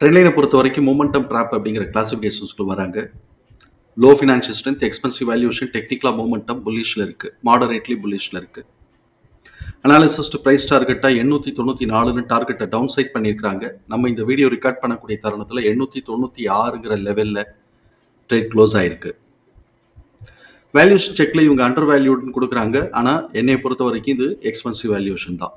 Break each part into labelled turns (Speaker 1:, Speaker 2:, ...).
Speaker 1: ட்ரெண்ட்லைனை பொறுத்த வரைக்கும் momentum drop அப்படிங்கிற கிளாசிஃபிகேஷன்ஸ்க்குள்ள வராங்க. Low financial strength expensive valuation டெக்னிக்கலாக மூமெண்டம் புல்லிஷில் இருக்குது மாடரேட்லி புல்லிஷில் இருக்குது அனாலிசிஸ் ப்ரைஸ் டார்கெட்டாக எண்ணூற்றி தொண்ணூற்றி நாலுன்னு டார்கெட்டை டவுன் சைட் பண்ணியிருக்காங்க நம்ம இந்த வீடியோ ரெக்கார்ட் பண்ணக்கூடிய தருணத்தில் எண்ணூற்றி தொண்ணூற்றி ஆறுங்கிற லெவலில் ட்ரேட் க்ளோஸ் ஆகிருக்கு வேல்யூஷன் செக்கில் இவங்க அண்டர் வேல்யூட்னு கொடுக்குறாங்க. ஆனால் என்னை பொறுத்த வரைக்கும் இது எக்ஸ்பென்சிவ் வேல்யூஷன் தான்.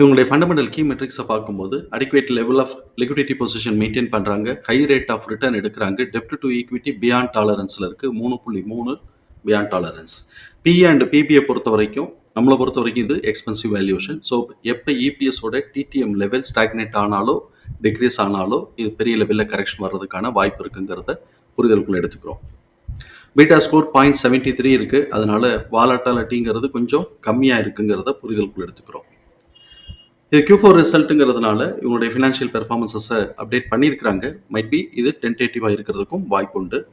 Speaker 1: இவங்களுடைய ஃபண்டமெண்டல் கீ மெட்ரிக்ஸை பார்க்கும்போது adequate level of liquidity position maintain பண்ணுறாங்க ஹை ரேட் ஆஃப் ரிட்டர்ன் எடுக்கிறாங்க. டெப்ட் டு ஈக்விட்டி பியாண்ட் டாலரன்ஸில் இருக்குது மூணு புள்ளி மூணு பியாண்ட் டாலரன்ஸ் பி அண்ட் பிபியை பொறுத்த வரைக்கும் நம்மளை பொறுத்த வரைக்கும் இது எக்ஸ்பென்சிவ் வேல்யூஷன் ஸோ எப்போ இபிஎஸோட டிடிஎம் லெவல் ஸ்டாக்னேட் ஆனாலோ டிக்ரீஸ் ஆனாலோ இது பெரிய லெவலில் கரெக்ஷன் வர்றதுக்கான வாய்ப்பு இருக்குங்கிறத புரிதலுக்குள்ள எடுத்துக்கிறோம். Beta score point seventy three இருக்குது அதனால வாலட்டாலிட்டிங்கிறது கொஞ்சம் கம்மியாக இருக்குங்கிறத புரிதலுக்குள்ள எடுத்துக்கிறோம். இது கியூ ஃபோர் ரிசல்ட்டுங்கிறதுனால இவங்களுடைய ஃபினான்ஷியல் பெர்ஃபார்மன்ஸஸை அப்டேட் பண்ணியிருக்கிறாங்க. மைட் பி இது டென்டேட்டிவாக இருக்கிறதுக்கும் வாய்ப்பு உண்டு.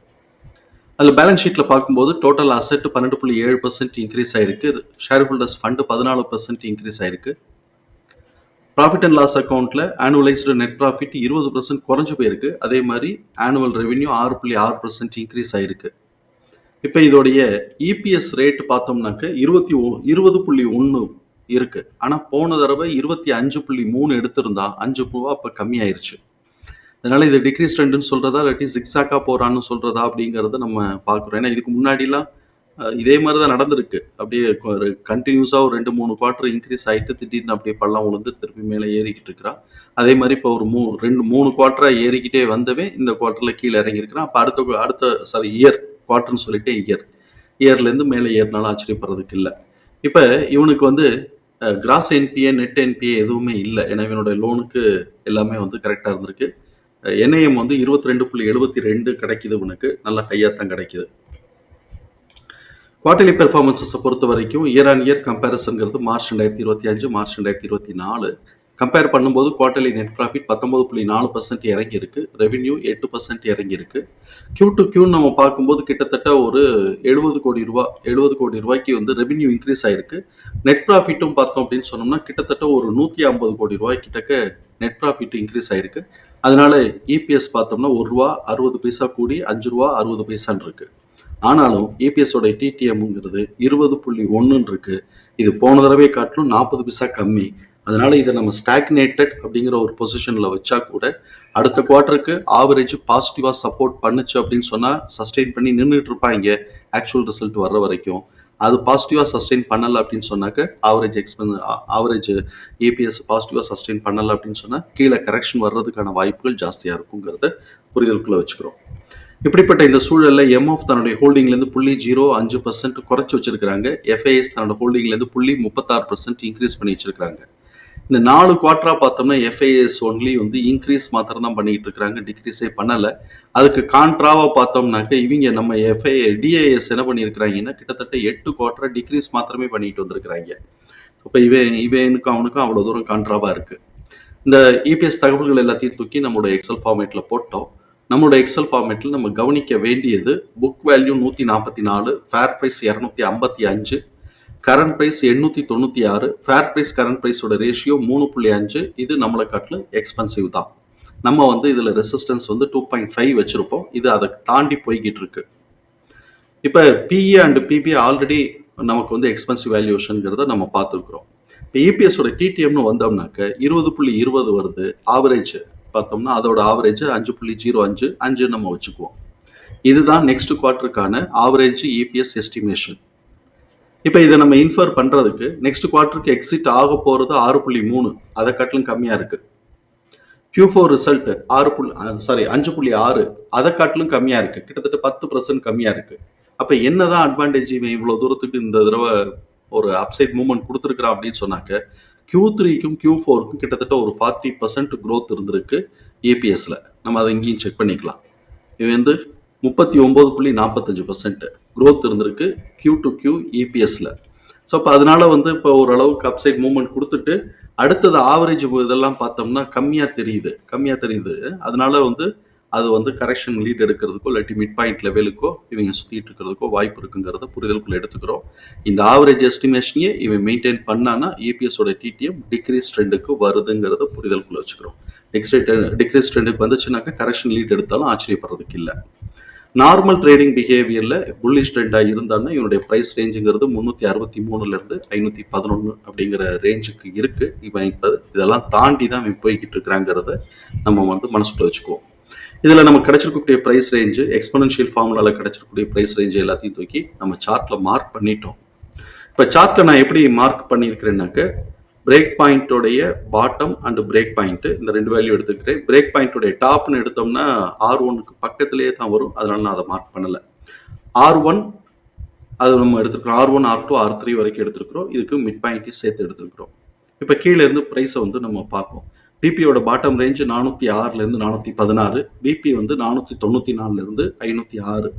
Speaker 1: அதில் பேலன்ஸ் ஷீட்டில் பார்க்கும்போது டோட்டல் அசெட் பன்னெண்டு புள்ளி ஏழு பர்சன்ட் இன்க்ரீஸ் ஆயிருக்கு. ஷேர் ஹோல்டர்ஸ் ஃபண்டு பதினாலு பர்சன்ட் இன்க்ரீஸ் ஆயிருக்கு. ப்ராஃபிட் அண்ட் லாஸ் அக்கௌண்ட்டில் ஆனுவலைஸ்டு நெட் ப்ராஃபிட் இருபது பர்சன்ட் குறைஞ்சு போயிருக்கு. அதே மாதிரி ஆனுவல் ரெவென்யூ ஆறு புள்ளி ஆறு பர்சன்ட் இன்க்ரீஸ் ஆயிருக்கு. இப்போ இதோடைய இபிஎஸ் ரேட் பார்த்தோம்னாக்க இருபத்தி ஒ- இருபது புள்ளி ஒன்று இருக்கு. ஆனால் போன தடவை இருபத்தி அஞ்சு புள்ளி மூணு எடுத்திருந்தா அஞ்சு ரூபா இப்போ கம்மியாயிருச்சு. அதனால இது டிக்ரீஸ் ட்ரெண்டுன்னு சொல்றதா இல்லாட்டி சிக்ஸாக்கா போறான்னு சொல்றதா அப்படிங்கறத நம்ம பார்க்குறோம். ஏன்னா இதுக்கு முன்னாடிலாம் இதே மாதிரி தான் நடந்திருக்கு. அப்படியே ஒரு கண்டினியூஸாக ஒரு ரெண்டு மூணு குவார்டர் இன்க்ரீஸ் ஆகிட்டு திடீர்னு அப்படியே பள்ளம் விழுந்து திருப்பி மேலே ஏறிக்கிட்டு இருக்கிறா. அதே மாதிரி இப்போ ஒரு மூ ரெண்டு மூணு குவார்டரா ஏறிக்கிட்டே வந்தவே இந்த குவார்ட்டரில் கீழே இறங்கியிருக்கிறான் அப்போ அடுத்த அடுத்த சாரி இயர் குவார்டர்னு சொல்லிட்டு இயர் இயர்லேருந்து மேலே ஏறினாலும் ஆச்சரியப்படுறதுக்கு இல்லை. இப்போ இவனுக்கு வந்து கிராஸ் என்பிஏ நெட் என்பிஏ எதுவுமே இல்லை. ஏன்னா இவனுடைய லோனுக்கு எல்லாமே வந்து கரெக்டாக இருந்திருக்கு. என்ஐஎம் வந்து இருபத்தி ரெண்டு புள்ளி எழுபத்தி ரெண்டு கிடைக்குது உனக்கு நல்ல ஹையாக தான் கிடைக்குது. குவார்டர்லி பெர்ஃபார்மன்ஸஸை பொறுத்த வரைக்கும் இயர் ஆன் இயர் கம்பேரிசன்கிறது மார்ச் ரெண்டாயிரத்தி இருபத்தி அஞ்சு மார்ச் ரெண்டாயிரத்தி இருபத்தி நாலு. கம்பேர் பண்ணும்போது குவார்டர்லி நெட் ப்ராஃபிட் பத்தொம்பது புள்ளி நாலு பர்சன்ட் இறங்கி இருக்கு ரெவென்யூ எட்டு பர்சன்ட் இறங்கி இருக்கு கியூ டு கியூ நம்ம பார்க்கும்போது கிட்டத்தட்ட ஒரு எழுபது கோடி ரூபா எழுபது கோடி ரூபாய்க்கு வந்து ரெவென்யூ இன்க்ரீஸ் ஆயிருக்கு. நெட் ப்ராஃபிட்டும் பார்த்தோம் அப்படின்னு சொன்னோம்னா கிட்டத்தட்ட ஒரு நூற்றி ஐம்பது கோடி ரூபாய் கிட்டக்க நெட் ப்ராஃபிட் இன்க்ரீஸ் ஆயிருக்கு. அதனால இபிஎஸ் பார்த்தோம்னா ஒரு ரூபா அறுபது பைசா கூடி அஞ்சு ரூபா அறுபது பைசான்னு இருக்கு. ஆனாலும் இபிஎஸோட டிடிஎம்ங்கிறது இருபது புள்ளி ஒன்றுன்னு இருக்கு. இது போன தடவை காட்டிலும் நாற்பது பைசா கம்மி. அதனால இதை நம்ம ஸ்டாக்னேட்டட் அப்படிங்கிற ஒரு பொசிஷன்ல வச்சா கூட அடுத்த குவார்ட்டருக்கு ஆவரேஜ் பாசிட்டிவா சப்போர்ட் பண்ணுச்சு அப்படின்னு சொன்னா சஸ்டெயின் பண்ணி நின்றுட்டு இருப்பாங்க ஆக்சுவல் ரிசல்ட் வர்ற வரைக்கும். அது பாசிட்டிவாக சஸ்டெயின் பண்ணல அப்படின்னு சொன்னாக்க ஆவரேஜ் எக்ஸ்பென்ஸ் ஆவரேஜ் ஏபிஎஸ் பாசிட்டிவாக சஸ்டெயின் பண்ணல அப்படின்னு சொன்னால் கீழே கரெக்ஷன் வர்றதுக்கான வாய்ப்புகள் ஜாஸ்தியாக இருக்குங்கிறத புரிதலுக்குள்ளே வச்சுக்கிறோம். இப்படிப்பட்ட இந்த சூழலில் எம்எஃப் தன்னுடைய ஹோல்டிங்லேருந்து புள்ளி ஜீரோ அஞ்சு பர்சன்ட் குறைச்சி வச்சிருக்காங்க எஃப்ஐஎஸ் தன்னோட ஹோல்டிங்லேருந்து புள்ளி முப்பத்தாறு பர்சன்ட் இன்க்ரீஸ் பண்ணி வச்சிருக்காங்க இந்த நாலு குவார்டரா பார்த்தோம்னா எஃப்ஐஎஸ் ஒன்லி வந்து இன்க்ரீஸ் மாத்திரம் தான் பண்ணிட்டு இருக்கிறாங்க டிக்ரீஸே பண்ணலை. அதுக்கு கான்ட்ராவா பார்த்தோம்னாக்க இவங்க நம்ம எஃப்ஐ டிஐஎஸ் என்ன பண்ணியிருக்கிறாங்கன்னா கிட்டத்தட்ட எட்டு குவார்டரா டிக்ரீஸ் மாத்திரமே பண்ணிட்டு வந்திருக்கிறாங்க. இப்போ இவன் இவனுக்கும் அவனுக்கும் அவ்வளோ தூரம் கான்ட்ராவா இருக்கு. இந்த இபிஎஸ் தகவல்கள் எல்லாத்தையும் தூக்கி நம்மளோட எக்ஸல் ஃபார்மேட்ல போட்டோம். நம்மளோட எக்ஸல் ஃபார்மேட்டில் நம்ம கவனிக்க வேண்டியது புக் வேல்யூ நூற்றி நாற்பத்தி நாலு ஃபேர் ப்ரைஸ் இரநூத்தி ஐம்பத்தி அஞ்சு கரண்ட் ப்ரைஸ் எண்ணூற்றி தொண்ணூற்றி ஆறு ஃபேர் ப்ரைஸ் கரண்ட் ப்ரைஸோட ரேஷியோ மூணு புள்ளி அஞ்சு இது நம்மளை காட்டிலும் எக்ஸ்பென்சிவ் தான். நம்ம வந்து இதில் ரெசிஸ்டன்ஸ் வந்து டூ பாயிண்ட் ஃபைவ் வச்சுருப்போம். இது அதை தாண்டி போய்கிட்டு இருக்கு. இப்போ பிஇ அண்ட் பிபி ஆல்ரெடி நமக்கு வந்து எக்ஸ்பென்சிவ் வேல்யூஷனுங்கிறத நம்ம பார்த்துருக்குறோம். இப்போ இபிஎஸோட டிடிஎம்னு வந்தோம்னாக்க இருபது புள்ளி இருபது வருது. ஆவரேஜ் பார்த்தோம்னா அதோட ஆவரேஜ் அஞ்சு புள்ளி ஜீரோ அஞ்சு அஞ்சு நம்ம வச்சுக்குவோம். இதுதான் நெக்ஸ்ட் குவார்ட்டருக்கான ஆவரேஜ் இபிஎஸ் எஸ்டிமேஷன் இப்போ இதை நம்ம இன்ஃபர் பண்ணுறதுக்கு நெக்ஸ்ட் குவார்ட்டருக்கு எக்ஸிட் ஆக போகிறது ஆறு புள்ளி மூணு. அதை காட்டிலும் கம்மியாக இருக்குது க்யூ ஃபோர் ரிசல்ட் ஆறு புள்ளி சாரி அஞ்சு புள்ளி ஆறு. அதை காட்டிலும் கம்மியாக இருக்குது கிட்டத்தட்ட பத்து பர்சன்ட் கம்மியாக இருக்குது அப்போ என்னதான் அட்வான்டேஜ் இவன் இவ்வளோ தூரத்துக்கு இந்த தடவை ஒரு அப்சைட் மூவ்மெண்ட் கொடுத்துருக்குறான் அப்படின்னு சொன்னாக்க கியூ த்ரீக்கும் கியூ ஃபோருக்கும் கிட்டத்தட்ட ஒரு ஃபார்ட்டி பர்சன்ட் க்ரோத் இருந்திருக்கு ஏபிஎஸ்ல நம்ம அதை இங்கேயும் செக் பண்ணிக்கலாம். இது வந்து முப்பத்தி ஒம்பது புள்ளி நாற்பத்தஞ்சு பர்சன்ட் க்ரோத் இருந்திருக்கு கியூ டு கியூ இபிஎஸ்ல ஸோ அப்போ அதனால வந்து இப்போ ஓரளவுக்கு அப்சைட் மூவ்மெண்ட் கொடுத்துட்டு அடுத்தது ஆவரேஜ் இதெல்லாம் பார்த்தோம்னா கம்மியாக தெரியுது கம்மியாக தெரியுது. அதனால வந்து அது வந்து கரெக்ஷன் லீட் எடுக்கிறதுக்கோ இல்லாட்டி மிட் பாயிண்ட் லெவலுக்கோ இவங்க சுற்றிட்டு இருக்கிறதுக்கோ வாய்ப்பு இருக்குங்கிறத புரிதலுக்குள்ள எடுத்துக்கிறோம். இந்த ஆவரேஜ் எஸ்டிமேஷனையே இவன் மெயின்டைன் பண்ணானா இபிஎஸோட டிடிஎம் டிக்ரீஸ் ட்ரெண்டுக்கு வருதுங்கிறத புரிதலுக்குள்ள வச்சுக்கிறோம். நெக்ஸ்ட் டிக்ரீஸ் ட்ரெண்டுக்கு வந்துச்சுனாக்கா கரெக்ஷன் லீட் எடுத்தாலும் ஆச்சரியப்படுறதுக்கு இல்லை. நார்மல் ட்ரேடிங் பிஹேவியரில் புல்லிஷ் ட்ரெண்டாக இருந்தான்னா இவனுடைய ப்ரைஸ் ரேஞ்சுங்கிறது முந்நூற்றி அறுபத்தி மூணுலேருந்து ஐநூற்றி பதினொன்று அப்படிங்கிற ரேஞ்சுக்கு இருக்குது இவன் இப்போ இதெல்லாம் தாண்டி தான் இவன் போய்கிட்டு இருக்கிறாங்கிறத நம்ம வந்து மனசுக்குள்ள வச்சுக்குவோம். இதில் நம்ம கிடைச்சிருக்கக்கூடிய ப்ரைஸ் ரேஞ்சு எக்ஸ்பனன்ஷியல் ஃபார்முலாவில் கிடைச்சிருக்கக்கூடிய ப்ரைஸ் ரேஞ்சு எல்லாத்தையும் தூக்கி நம்ம சார்ட்டில் மார்க் பண்ணிட்டோம். இப்போ சார்ட்டில் நான் எப்படி மார்க் பண்ணியிருக்கிறேன்னாக்க பிரேக் பாயிண்டோடைய பாட்டம் அண்ட் பிரேக் பாயிண்ட்டு இந்த ரெண்டு வேல்யூ எடுத்துக்கிறேன் பிரேக் பாயிண்டோடைய டாப்னு எடுத்தோம்னா ஆர் ஒனுக்கு பக்கத்திலேயே தான் வரும். அதனால நான் அதை மார்க் பண்ணலை. ஆர் ஒன் அது நம்ம எடுத்துருக்கிறோம். R one R two R three வரைக்கும் எடுத்துருக்கிறோம். இதுக்கு மிட் பாயிண்ட்டையும் சேர்த்து எடுத்துருக்கிறோம். இப்போ கீழே இருந்து ப்ரைஸை வந்து நம்ம பார்ப்போம். பிபியோட பாட்டம் ரேஞ்சு நானூற்றி ஆறுலேருந்து நானூற்றி பதினாறு. பிபி வந்து நானூற்றி தொண்ணூற்றி நாலுலேருந்து ஐநூற்றி ஆறு.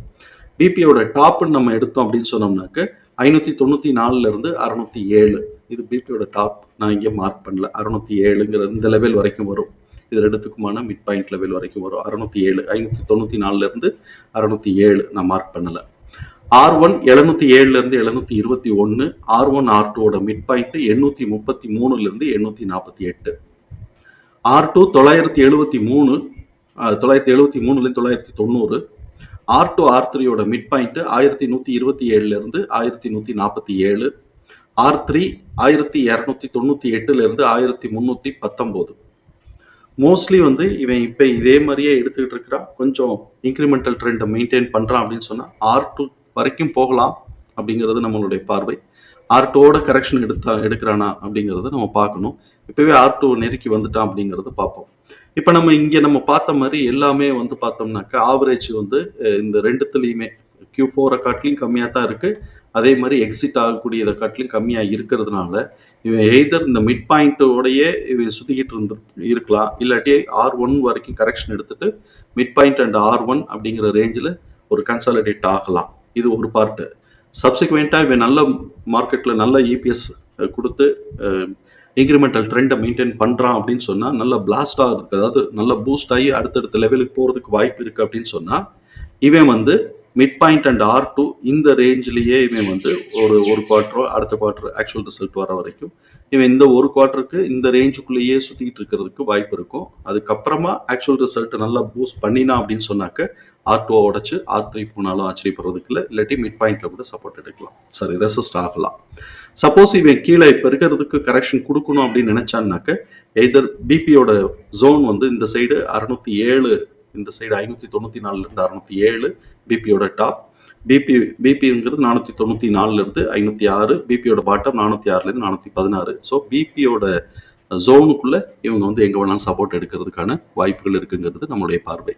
Speaker 1: பிபியோட டாப்னு நம்ம எடுத்தோம் அப்படின்னு சொன்னோம்னாக்க ஐநூற்றி தொண்ணூற்றி நாலுலேருந்து அறநூற்றி ஏழு. இது பிபியோட டாப் நான் இங்கே மார்க் பண்ணல. அறநூற்றி ஏழுங்கிற இந்த லெவல் வரைக்கும் வரும். இது ரெண்டுத்துக்குமான மிட் பாயிண்ட் லெவல் வரைக்கும் வரும். அறநூற்றி ஏழு ஐநூற்றி தொண்ணூற்றி நாலுலேருந்து அறநூற்றி ஏழு நான் மார்க் பண்ணலை. ஆர் ஒன் எழுநூத்தி ஏழுலேருந்து எழுநூத்தி இருபத்தி ஒன்று ஆர் ஒன் ஆர் டூவோட மிட் பாயிண்ட் எண்ணூற்றி முப்பத்தி மூணுலேருந்து எண்ணூற்றி நாற்பத்தி எட்டு. ஆர் டூ தொள்ளாயிரத்தி எழுபத்தி மூணு தொள்ளாயிரத்தி எழுபத்தி மூணுலேருந்து தொள்ளாயிரத்தி தொண்ணூறு. ஆர் டூ ஆர் த்ரீயோட மிட் பாயிண்ட் ஆயிரத்தி நூற்றி இருபத்தி ஏழுலேருந்து ஆயிரத்தி நூற்றி நாற்பத்தி ஏழு. ஆர் த்ரீ ஆயிரத்தி இரநூத்தி தொண்ணூற்றி எட்டுலேருந்து ஆயிரத்தி முந்நூற்றி பத்தொம்போது மோஸ்ட்லி வந்து இவன் இப்போ இதே மாதிரியே எடுத்துக்கிட்டு இருக்கிறான். கொஞ்சம் இன்க்ரிமெண்டல் ட்ரெண்டை மெயின்டைன் பண்ணுறான் அப்படின்னு சொன்னால் ஆர் டூ வரைக்கும் போகலாம் அப்படிங்கிறது நம்மளுடைய பார்வை. ஆர் டூவோட கரெக்ஷன் எடுத்தா எடுக்கிறானா அப்படிங்கிறத நம்ம பார்க்கணும். இப்போவே ஆர் டூ நெருக்கி வந்துட்டான் அப்படிங்கிறத பார்ப்போம். இப்போ நம்ம இங்கே நம்ம பார்த்த மாதிரி எல்லாமே வந்து பார்த்தோம்னாக்கா ஆவரேஜ் வந்து இந்த ரெண்டுத்துலேயுமே கியூ ஃபோரை காட்டிலையும் கம்மியாக தான் இருக்குது அதே மாதிரி எக்ஸிட் ஆகக்கூடியதை காட்டிலும் கம்மியாக இருக்கிறதுனால இவன் எய்தர் இந்த மிட் பாயிண்ட்டோடையே இவன் சுற்றிக்கிட்டு இருந்து இருக்கலாம். இல்லாட்டி ஆர் ஒன் வரைக்கும் கரெக்ஷன் எடுத்துட்டு mid point and R one அப்படிங்கிற ரேஞ்சில் ஒரு கன்சாலிடேட் ஆகலாம். இது ஒரு பார்ட்டு சப்சிக்வெண்ட்டாக இவன் நல்ல மார்க்கெட்டில் நல்ல இபிஎஸ் கொடுத்து இன்க்ரிமெண்டல் ட்ரெண்டை மெயின்டைன் பண்ணுறான் அப்படின்னு சொன்னால் நல்ல பிளாஸ்ட் ஆகிறதுக்கு அதாவது நல்ல பூஸ்ட் ஆகி அடுத்தடுத்த லெவலுக்கு போகிறதுக்கு வாய்ப்பு இருக்குது அப்படின்னு சொன்னால் இவன் வந்து mid point and R two இந்த ரேஞ்சிலேயே இவன் வந்து ஒரு ஒரு குவார்ட்டரோ அடுத்த குவார்ட்டர் ஆக்சுவல் ரிசல்ட் வர வரைக்கும் இவன் இந்த ஒரு குவார்ட்டருக்கு இந்த ரேஞ்சுக்குள்ளேயே சுற்றிக்கிட்டு இருக்கிறதுக்கு வாய்ப்பு இருக்கும். அதுக்கப்புறமா ஆக்சுவல் ரிசல்ட் நல்லா பூஸ்ட் பண்ணினா அப்படின்னு சொன்னாக்க ஆர் டூ உடச்சு ஆர் த்ரீ போனாலும் ஆச்சரியப்படுறதுக்கு இல்லை இல்லாட்டி மிட் பாயிண்ட்ல கூட சப்போர்ட் எடுக்கலாம். சரி ரெசிஸ்ட் ஆகலாம். சப்போஸ் இவன் கீழே இப்போ இருக்கிறதுக்கு கரெக்ஷன் கொடுக்கணும் அப்படின்னு நினைச்சான்னாக்க எதர் பிபியோட ஜோன் வந்து இந்த சைடு அறுநூத்தி ஏழு இந்த சைடு ஐநூற்றி தொண்ணூற்றி நாலுலேருந்து அறுநூத்தி ஏழு பிபியோட டாப் பிபி பிபிங்கிறது நானூற்றி தொண்ணூற்றி நாலுலேருந்து ஐநூற்றி ஆறு பிபியோட பாட்டம் நானூற்றி ஆறுலேருந்து நானூற்றி பதினாறு ஸோ பிபியோட ஜோனுக்குள்ளே இவங்க வந்து எங்கே வேணாலும் சப்போர்ட் எடுக்கிறதுக்கான வாய்ப்புகள் இருக்குங்கிறது நம்மளுடைய பார்வை.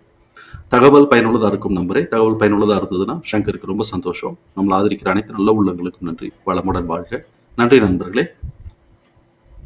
Speaker 1: தகவல் பயனுள்ளதாக இருக்கும் நம்பரே தகவல் பயனுள்ளதாக இருந்ததுன்னா ஷங்கருக்கு ரொம்ப சந்தோஷம். நம்மளை ஆதரிக்கிற அனைத்து நல்ல உள்ளங்களுக்கும் நன்றி. வளமுடன் வாழ்க. நன்றி நண்பர்களே.